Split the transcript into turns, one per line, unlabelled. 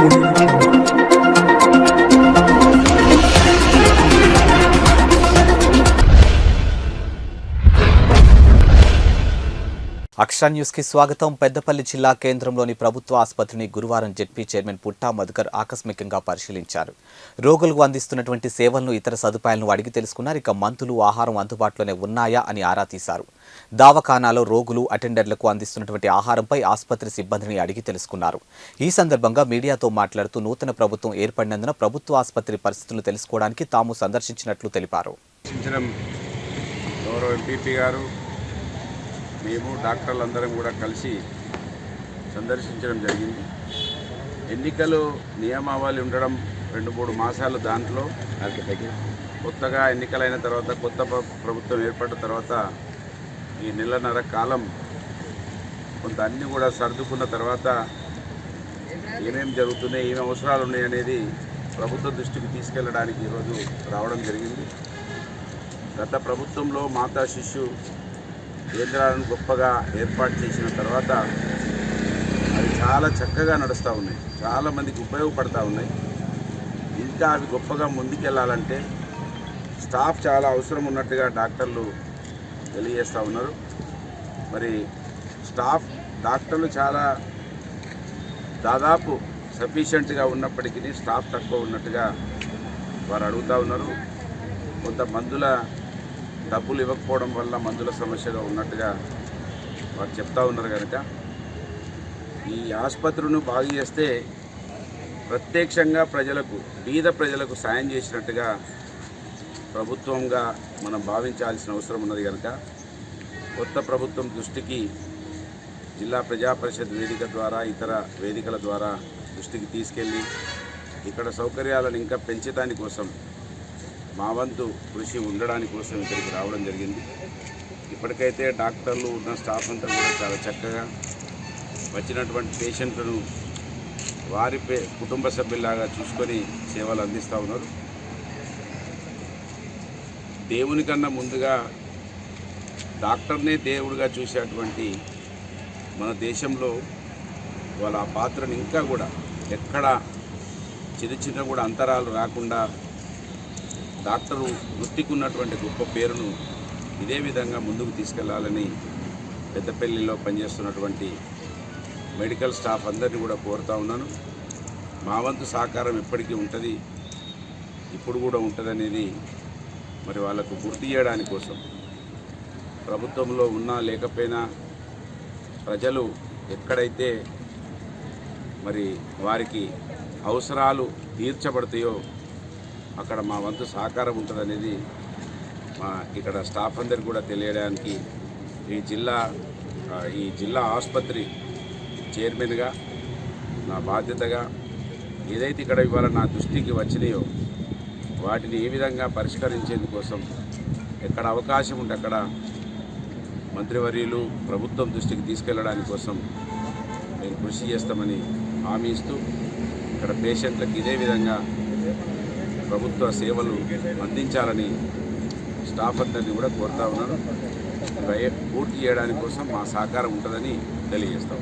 Thank you. అక్షన్యూస్కి న్యూస్కి స్వాగతం. పెద్దపల్లి జిల్లా కేంద్రంలోని ప్రభుత్వ ఆసుపత్రిని గురువారం జెడ్పీ చైర్మన్ పుట్టా మధుకర్ ఆకస్మికంగా పరిశీలించారు. రోగులకు అందిస్తున్నటువంటి సేవలను ఇతర సదుపాయాలను అడిగి తెలుసుకున్నారు. ఇక మందులు ఆహారం అందుబాటులోనే ఉన్నాయా అని ఆరా తీశారు. దావఖానాలో రోగులు అటెండర్లకు అందిస్తున్నటువంటి ఆహారంపై ఆసుపత్రి సిబ్బందిని అడిగి తెలుసుకున్నారు. ఈ సందర్భంగా మీడియాతో మాట్లాడుతూ నూతన ప్రభుత్వం ఏర్పడినందున ప్రభుత్వ ఆసుపత్రి పరిస్థితులను తెలుసుకోవడానికి తాము సందర్శించినట్లు తెలిపారు.
గౌరవ ఎంపీపీ గారు మేము డాక్టర్లు అందరం కూడా కలిసి సందర్శించడం జరిగింది. ఎన్నికలు నియమావళి ఉండడం రెండు మూడు మాసాలు దాంట్లో. కొత్తగా ఎన్నికలైన తర్వాత కొత్త ప్ర- ప్రభుత్వం ఏర్పడిన తర్వాత ఈ నెలన్నర కాలం కొంత అన్ని కూడా సర్దుకున్న తర్వాత ఏమేమి జరుగుతున్నాయి ఏమేమి అవసరాలు ఉన్నాయి అనేది ప్రభుత్వ దృష్టికి తీసుకెళ్ళడానికి ఈరోజు రావడం జరిగింది. గత ప్రభుత్వంలో మాతా శిశు కేంద్రాలను గొప్పగా ఏర్పాటు చేసిన తర్వాత అవి చాలా చక్కగా నడుస్తూ ఉన్నాయి. చాలామందికి ఉపయోగపడతా ఉన్నాయి. ఇంకా అవి గొప్పగా ముందుకెళ్ళాలంటే స్టాఫ్ చాలా అవసరం ఉన్నట్టుగా డాక్టర్లు తెలియజేస్తూ ఉన్నారు. మరి స్టాఫ్ డాక్టర్లు చాలా దాదాపు సఫిషియెంట్గా ఉన్నప్పటికీ స్టాఫ్ తక్కువ ఉన్నట్టుగా వారు అడుగుతూ ఉన్నారు. కొంత మందుల డబ్బులు ఇవ్వకపోవడం వల్ల మందుల సమస్యగా ఉన్నట్టుగా వారు చెప్తా ఉన్నారు కనుక ఈ ఆసుపత్రిని బాగు చేస్తే ప్రత్యక్షంగా ప్రజలకు బీద ప్రజలకు సాయం చేసినట్టుగా ప్రభుత్వంగా మనం భావించాల్సిన అవసరం ఉన్నది కనుక కొత్త ప్రభుత్వం దృష్టికి జిల్లా ప్రజా పరిషత్ వేదిక ద్వారా ఇతర వేదికల ద్వారా దృష్టికి తీసుకెళ్ళి ఇక్కడ సౌకర్యాలను ఇంకా పెంచడాని కోసం మా వంతు కృషి ఉండడానికి కోసం ఇక్కడికి రావడం జరిగింది. ఇప్పటికైతే డాక్టర్లు ఉన్న స్టాఫ్ అంతా కూడా చాలా చక్కగా వచ్చినటువంటి పేషెంట్లను వారి పే కుటుంబ సభ్యులాగా చూసుకొని సేవలు అందిస్తూ ఉన్నారు. దేవుని కన్నా ముందుగా డాక్టర్నే దేవుడిగా చూసేటువంటి మన దేశంలో వాళ్ళ పాత్రను ఇంకా కూడా ఎక్కడ చిన్న చిన్న కూడా అంతరాలు రాకుండా డాక్టరు వృత్తికి ఉన్నటువంటి గొప్ప పేరును ఇదే విధంగా ముందుకు తీసుకెళ్ళాలని పెద్దపల్లిలో పనిచేస్తున్నటువంటి మెడికల్ స్టాఫ్ అందరినీ కూడా కోరుతా ఉన్నాను. మా వంతు సహకారం ఎప్పటికీ ఉంటుంది ఇప్పుడు కూడా ఉంటుందనేది మరి వాళ్ళకు గుర్తు చేయడానికి కోసం. ప్రభుత్వంలో ఉన్నా లేకపోయినా ప్రజలు ఎక్కడైతే మరి వారికి అవసరాలు తీర్చబడతాయో అక్కడ మా వంతు సహకారం ఉంటుందనేది మా ఇక్కడ స్టాఫ్ అందరికి కూడా తెలియడానికి ఈ జిల్లా ఈ జిల్లా ఆసుపత్రి చైర్మన్గా నా బాధ్యతగా ఏదైతే ఇక్కడ ఇవాళ నా దృష్టికి వచ్చినాయో వాటిని ఏ విధంగా పరిష్కరించేందుకోసం ఎక్కడ అవకాశం ఉంటే అక్కడ మంత్రివర్యులు ప్రభుత్వం దృష్టికి తీసుకెళ్ళడానికి కోసం మేము కృషి చేస్తామని హామీ ఇస్తూ ఇక్కడ పేషెంట్లకు ఇదే విధంగా ప్రభుత్వ సేవలు అందించాలని స్టాఫ్ అందరినీ కూడా కోరుతా ఉన్నాను. పూర్తి చేయడానికి కోసం మా సహకారం ఉంటుందని తెలియజేస్తాం